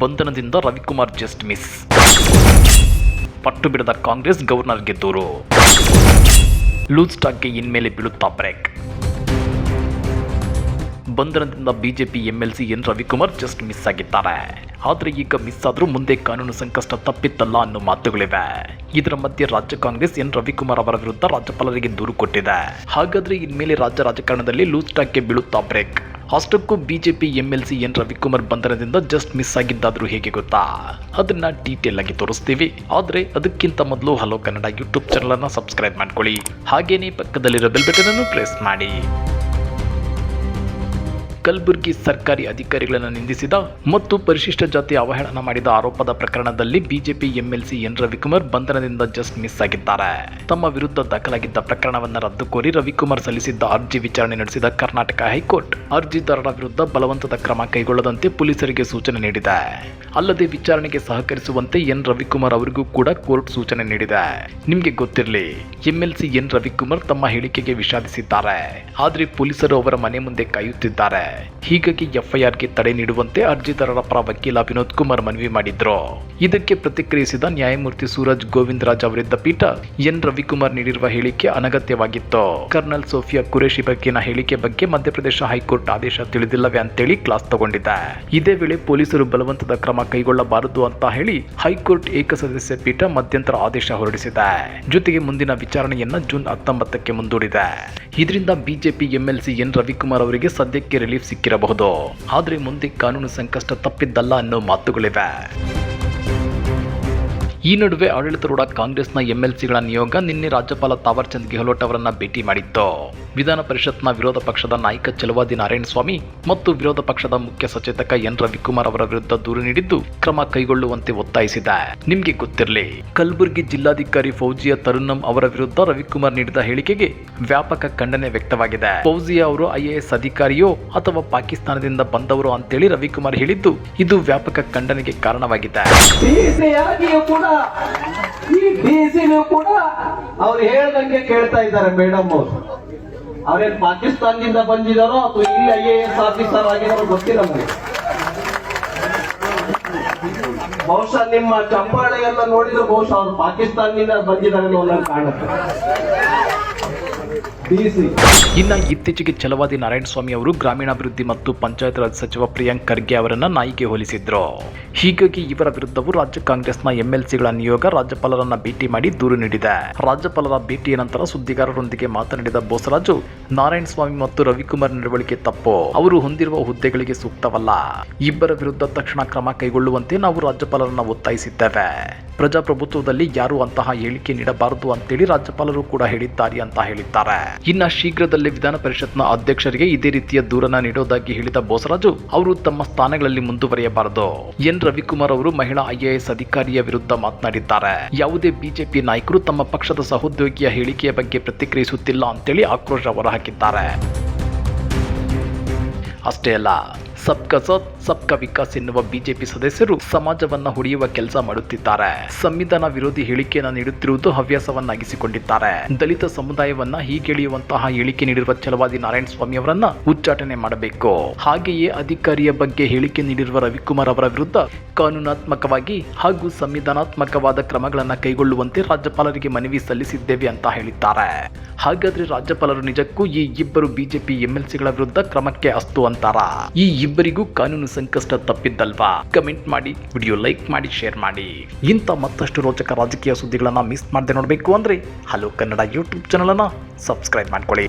ಬಂಧನದಿಂದ Ravikumar just miss. ಪಟ್ಟು ಬಿಡದ ಕಾಂಗ್ರೆಸ್ ಗವರ್ನರ್ಗೆ ದೂರು. ಲೂಸ್ ಸ್ಟಾಕ್ಗೆ ಇನ್ಮೇಲೆ ಬೀಳುತ್ತಾ ಬ್ರೇಕ್. ಬಂಧನದಿಂದ BJP MLC N Ravikumar just miss ಆಗಿದ್ದಾರೆ. ಆದರೆ ಈಗ ಮಿಸ್ ಆದರೂ ಮುಂದೆ ಕಾನೂನು ಸಂಕಷ್ಟ ತಪ್ಪಿತ್ತಲ್ಲ ಅನ್ನೋ ಮಾತುಗಳಿವೆ. ಇದರ ಮಧ್ಯೆ ರಾಜ್ಯ ಕಾಂಗ್ರೆಸ್ ಎನ್ ರವಿಕುಮಾರ್ ಅವರ ವಿರುದ್ಧ ರಾಜ್ಯಪಾಲರಿಗೆ ದೂರು ಕೊಟ್ಟಿದೆ. ಹಾಗಾದ್ರೆ ಇನ್ಮೇಲೆ ರಾಜ್ಯ ರಾಜಕಾರಣದಲ್ಲಿ ಲೂಸ್ ಟ್ಯಾಕ್ಗೆ ಬೀಳುತ್ತಾ ಬ್ರೇಕ್. ಅಷ್ಟಕ್ಕೂ ಬಿಜೆಪಿ ಸಿ ಎನ್ ರವಿಕುಮಾರ್ ಬಂಧನದಿಂದ ಜಸ್ಟ್ ಮಿಸ್ ಆಗಿದ್ದಾದ್ರೂ ಹೇಗೆ ಗೊತ್ತಾ? ಅದನ್ನ ಡೀಟೇಲ್ ಆಗಿ ತೋರಿಸ್ತೀವಿ. ಆದ್ರೆ ಅದಕ್ಕಿಂತ ಮೊದಲು ಹಲೋ ಕನ್ನಡ ಯೂಟ್ಯೂಬ್ ಚಾನಲ್ ಅನ್ನ ಸಬ್ಸ್ಕ್ರೈಬ್ ಮಾಡ್ಕೊಳ್ಳಿ. ಹಾಗೇನೇ ಪಕ್ಕದಲ್ಲಿರೋ ಬೆಲ್ ಬಟನ್ ಅನ್ನು ಪ್ರೆಸ್ ಮಾಡಿ. ಕಲಬುರಗಿ ಸರ್ಕಾರಿ ಅಧಿಕಾರಿಗಳನ್ನು ನಿಂದಿಸಿದ ಮತ್ತು ಪರಿಶಿಷ್ಟ ಜಾತಿ ಅವಹೇಳನ ಮಾಡಿದ ಆರೋಪದ ಪ್ರಕರಣದಲ್ಲಿ ಬಿಜೆಪಿ ಎಂಎಲ್ಸಿ ಎನ್ ರವಿಕುಮಾರ್ ಬಂಧನದಿಂದ ಜಸ್ಟ್ ಮಿಸ್ ಆಗಿದ್ದಾರೆ. ತಮ್ಮ ವಿರುದ್ಧ ದಾಖಲಾಗಿದ್ದ ಪ್ರಕರಣವನ್ನು ರದ್ದು ಕೋರಿ ರವಿಕುಮಾರ್ ಸಲ್ಲಿಸಿದ್ದ ಅರ್ಜಿ ವಿಚಾರಣೆ ನಡೆಸಿದ ಕರ್ನಾಟಕ ಹೈಕೋರ್ಟ್ ಅರ್ಜಿದಾರರ ವಿರುದ್ಧ ಬಲವಂತದ ಕ್ರಮ ಕೈಗೊಳ್ಳದಂತೆ ಪೊಲೀಸರಿಗೆ ಸೂಚನೆ ನೀಡಿದೆ. ಅಲ್ಲದೆ ವಿಚಾರಣೆಗೆ ಸಹಕರಿಸುವಂತೆ ಎನ್ ರವಿಕುಮಾರ್ ಅವರಿಗೂ ಕೂಡ ಕೋರ್ಟ್ ಸೂಚನೆ ನೀಡಿದೆ. ನಿಮಗೆ ಗೊತ್ತಿರಲಿ, ಎಂಎಲ್ಸಿ ಎನ್ ರವಿಕುಮಾರ್ ತಮ್ಮ ಹೇಳಿಕೆಗೆ ವಿಷಾದಿಸಿದ್ದಾರೆ. ಆದರೆ ಪೊಲೀಸರು ಅವರ ಮನೆ ಮುಂದೆ ಕಾಯುತ್ತಿದ್ದಾರೆ. ಹೀಗಾಗಿ ಎಫ್ಐಆರ್ಗೆ ತಡೆ ನೀಡುವಂತೆ ಅರ್ಜಿದಾರರ ಪರ ವಕೀಲ ವಿನೋದ್ ಕುಮಾರ್ ಮನವಿ ಮಾಡಿದ್ರು. ಇದಕ್ಕೆ ಪ್ರತಿಕ್ರಿಯಿಸಿದ ನ್ಯಾಯಮೂರ್ತಿ ಸೂರಜ್ ಗೋವಿಂದರಾಜ್ ಅವರಿದ್ದ ಪೀಠ ಎನ್. ರವಿಕುಮಾರ್ ನೀಡಿರುವ ಹೇಳಿಕೆ ಅನಗತ್ಯವಾಗಿತ್ತು. ಕರ್ನಲ್ ಸೋಫಿಯಾ ಕುರೇಶಿ ಬಗ್ಗೆನ ಹೇಳಿಕೆ ಬಗ್ಗೆ ಮಧ್ಯಪ್ರದೇಶ ಹೈಕೋರ್ಟ್ ಆದೇಶ ತಿಳಿದಿಲ್ಲವೇ ಅಂತೇಳಿ ಕ್ಲಾಸ್ ತಗೊಂಡಿದೆ ಇದೇ ವೇಳೆ ಪೊಲೀಸರು ಬಲವಂತದ ಕ್ರಮ ಕೈಗೊಳ್ಳಬಾರದು ಅಂತ ಹೇಳಿ ಹೈಕೋರ್ಟ್ ಏಕಸದಸ್ಯ ಪೀಠ ಮಧ್ಯಂತರ ಆದೇಶ ಹೊರಡಿಸಿದೆ. ಜೊತೆಗೆ ಮುಂದಿನ ವಿಚಾರಣೆಯನ್ನ ಜೂನ್ ಹತ್ತೊಂಬತ್ತಕ್ಕೆ ಮುಂದೂಡಿದೆ. ಇದರಿಂದ ಬಿಜೆಪಿ ಎಂಎಲ್ಸಿ ಎನ್. ರವಿಕುಮಾರ್ ಅವರಿಗೆ ಸದ್ಯಕ್ಕೆ ರಿಲೀಫ್ ಸಿಕ್ಕಿರಬಹುದು. ಆದರೆ ಮುಂದೆ ಕಾನೂನು ಸಂಕಷ್ಟ ತಪ್ಪಿದ್ದಲ್ಲ ಅನ್ನೋ ಮಾತುಗಳಿವೆ. ಈ ನಡುವೆ ಆಡಳಿತಾರೂಢ ಕಾಂಗ್ರೆಸ್ನ ಎಂಎಲ್ಸಿಗಳ ನಿಯೋಗ ನಿನ್ನೆ ರಾಜ್ಯಪಾಲ ತಾವರ್ಚಂದ್ ಗೆಹ್ಲೋಟ್ ಅವರನ್ನ ಭೇಟಿ ಮಾಡಿತ್ತು. ವಿಧಾನ ಪರಿಷತ್ನ ವಿರೋಧ ಪಕ್ಷದ ನಾಯಕ ಚಲವಾದಿ ನಾರಾಯಣಸ್ವಾಮಿ ಮತ್ತು ವಿರೋಧ ಪಕ್ಷದ ಮುಖ್ಯ ಸಚೇತಕ ಎನ್ ರವಿಕುಮಾರ್ ಅವರ ವಿರುದ್ಧ ದೂರು ನೀಡಿದ್ದು ಕ್ರಮ ಕೈಗೊಳ್ಳುವಂತೆ ಒತ್ತಾಯಿಸಿದೆ. ನಿಮ್ಗೆ ಗೊತ್ತಿರಲಿ, ಕಲಬುರಗಿ ಜಿಲ್ಲಾಧಿಕಾರಿ ಫೌಜಿಯಾ ತರುಣಂ ಅವರ ವಿರುದ್ಧ ರವಿಕುಮಾರ್ ನೀಡಿದ ಹೇಳಿಕೆಗೆ ವ್ಯಾಪಕ ಖಂಡನೆ ವ್ಯಕ್ತವಾಗಿದೆ. ಫೌಜಿಯಾ ಅವರು ಐಎಎಸ್ ಅಧಿಕಾರಿಯೋ ಅಥವಾ ಪಾಕಿಸ್ತಾನದಿಂದ ಬಂದವರು ಅಂತೇಳಿ ರವಿಕುಮಾರ್ ಹೇಳಿದ್ದು, ಇದು ವ್ಯಾಪಕ ಖಂಡನೆಗೆ ಕಾರಣವಾಗಿದೆ. ಈ ಡಿಸಿನೂ ಕೂಡ ಅವ್ರು ಹೇಳ್ದಂಗೆ ಕೇಳ್ತಾ ಇದ್ದಾರೆ ಮೇಡಮ್ ಅವರು. ಅವ್ರೇನ್ ಪಾಕಿಸ್ತಾನದಿಂದ ಬಂದಿದಾರೋ ಅಥವಾ ಇಲ್ಲಿ ಐ ಎ ಎಸ್ ಆಫೀಸರ್ ಆಗಿದಾರೋ ಗೊತ್ತಿಲ್ಲ ನಮಗೆ. ಬಹುಶಃ ನಿಮ್ಮ ಎಲ್ಲ ನೋಡಿದ್ರೆ ಬಹುಶಃ ಅವ್ರು ಪಾಕಿಸ್ತಾನದಿಂದ ಬಂದಿದ್ದಾರೆ ಅನ್ನೋ ಕಾಣುತ್ತೆ. ಇನ್ನ ಇತ್ತೀಚೆಗೆ ಛಲವಾದಿ ನಾರಾಯಣಸ್ವಾಮಿ ಅವರು ಗ್ರಾಮೀಣಾಭಿವೃದ್ಧಿ ಮತ್ತು ಪಂಚಾಯತ್ ರಾಜ್ ಸಚಿವ ಪ್ರಿಯಾಂಕ್ ಖರ್ಗೆ ಅವರನ್ನ ನಾಯಿಗೆ ಹೋಲಿಸಿದ್ರು. ಹೀಗಾಗಿ ಇವರ ವಿರುದ್ಧವೂ ರಾಜ್ಯ ಕಾಂಗ್ರೆಸ್ನ ಎಂಎಲ್ಸಿಗಳ ನಿಯೋಗ ರಾಜ್ಯಪಾಲರನ್ನ ಭೇಟಿ ಮಾಡಿ ದೂರು ನೀಡಿದೆ. ರಾಜ್ಯಪಾಲರ ಭೇಟಿಯ ನಂತರ ಸುದ್ದಿಗಾರರೊಂದಿಗೆ ಮಾತನಾಡಿದ ಬೋಸರಾಜು, ನಾರಾಯಣಸ್ವಾಮಿ ಮತ್ತು ರವಿಕುಮಾರ್ ನಡವಳಿಕೆ ತಪ್ಪು. ಅವರು ಹೊಂದಿರುವ ಹುದ್ದೆಗಳಿಗೆ ಸೂಕ್ತವಲ್ಲ. ಇಬ್ಬರ ವಿರುದ್ಧ ತಕ್ಷಣ ಕ್ರಮ ಕೈಗೊಳ್ಳುವಂತೆ ನಾವು ರಾಜ್ಯಪಾಲರನ್ನ ಒತ್ತಾಯಿಸಿದ್ದೇವೆ. ಪ್ರಜಾಪ್ರಭುತ್ವದಲ್ಲಿ ಯಾರು ಅಂತಹ ಹೇಳಿಕೆ ನೀಡಬಾರದು ಅಂತೇಳಿ ರಾಜ್ಯಪಾಲರು ಕೂಡ ಹೇಳಿದ್ದಾರೆ ಅಂತ ಹೇಳಿದ್ದಾರೆ. ಇನ್ನ ಶೀಘ್ರದಲ್ಲೇ ವಿಧಾನ ಪರಿಷತ್ನ ಅಧ್ಯಕ್ಷರಿಗೆ ಇದೇ ರೀತಿಯ ದೂರನ ನೀಡೋದಾಗಿ ಹೇಳಿದ ಬೋಸರಾಜು, ಅವರು ತಮ್ಮ ಸ್ಥಾನಗಳಲ್ಲಿ ಮುಂದುವರಿಯಬಾರದು ಎನ್. ರವಿಕುಮಾರ್ ಅವರು ಮಹಿಳಾ ಐಎಎಸ್ ಅಧಿಕಾರಿಯ ವಿರುದ್ಧ ಮಾತನಾಡಿದ್ದಾರೆ. ಯಾವುದೇ ಬಿಜೆಪಿ ನಾಯಕರು ತಮ್ಮ ಪಕ್ಷದ ಸಹೋದ್ಯೋಗಿಯ ಹೇಳಿಕೆಯ ಬಗ್ಗೆ ಪ್ರತಿಕ್ರಿಯಿಸುತ್ತಿಲ್ಲ ಅಂತೇಳಿ ಆಕ್ರೋಶ ಹೊರಹಾಕಿದ್ದಾರೆ. ಅಷ್ಟೇ ಅಲ್ಲ ಸಬ್ಕಾ ಸಾಥ್ ಸಬ್ಕಾ ವಿಕಾಸ್ ಎನ್ನುವ ಬಿಜೆಪಿ ಸದಸ್ಯರು ಸಮಾಜವನ್ನ ಹೊಡೆಯುವ ಕೆಲಸ ಮಾಡುತ್ತಿದ್ದಾರೆ. ಸಂವಿಧಾನ ವಿರೋಧಿ ಹೇಳಿಕೆಯನ್ನ ನೀಡುತ್ತಿರುವುದು ಹವ್ಯಾಸವನ್ನಾಗಿಸಿಕೊಂಡಿದ್ದಾರೆ. ದಲಿತ ಸಮುದಾಯವನ್ನ ಹೀಗೆಳೆಯುವಂತಹ ಹೇಳಿಕೆ ನೀಡಿರುವ ಛಲವಾದಿ ನಾರಾಯಣಸ್ವಾಮಿ ಅವರನ್ನ ಉಚ್ಚಾಟನೆ ಮಾಡಬೇಕು. ಹಾಗೆಯೇ ಅಧಿಕಾರಿಯ ಬಗ್ಗೆ ಹೇಳಿಕೆ ನೀಡಿರುವ ರವಿಕುಮಾರ್ ಅವರ ವಿರುದ್ಧ ಕಾನೂನಾತ್ಮಕವಾಗಿ ಹಾಗೂ ಸಂವಿಧಾನಾತ್ಮಕವಾದ ಕ್ರಮಗಳನ್ನ ಕೈಗೊಳ್ಳುವಂತೆ ರಾಜ್ಯಪಾಲರಿಗೆ ಮನವಿ ಸಲ್ಲಿಸಿದ್ದೇವೆ ಅಂತ ಹೇಳಿದ್ದಾರೆ. ಹಾಗಾದ್ರೆ ರಾಜ್ಯಪಾಲರು ನಿಜಕ್ಕೂ ಈ ಇಬ್ಬರು ಬಿಜೆಪಿ ಎಂಎಲ್ಸಿಗಳ ವಿರುದ್ಧ ಕ್ರಮಕ್ಕೆ ಅಸ್ತು ಅಂತಾರ? ಈ ಇಬ್ಬರಿಗೂ ಕಾನೂನು ಸಂಕಷ್ಟ ತಪ್ಪಿದ್ದಲ್ವಾ? ಕಮೆಂಟ್ ಮಾಡಿ ವಿಡಿಯೋ ಲೈಕ್ ಮಾಡಿ ಶೇರ್ ಮಾಡಿ. ಇಂಥ ಮತ್ತಷ್ಟು ರೋಚಕ ರಾಜಕೀಯ ಸುದ್ದಿಗಳನ್ನು ಮಿಸ್ ಮಾಡದೆ ನೋಡಬೇಕು ಅಂದ್ರೆ ಹಲೋ ಕನ್ನಡ ಯೂಟ್ಯೂಬ್ ಚಾನಲನ್ನು ಸಬ್ಸ್ಕ್ರೈಬ್ ಮಾಡ್ಕೊಳ್ಳಿ.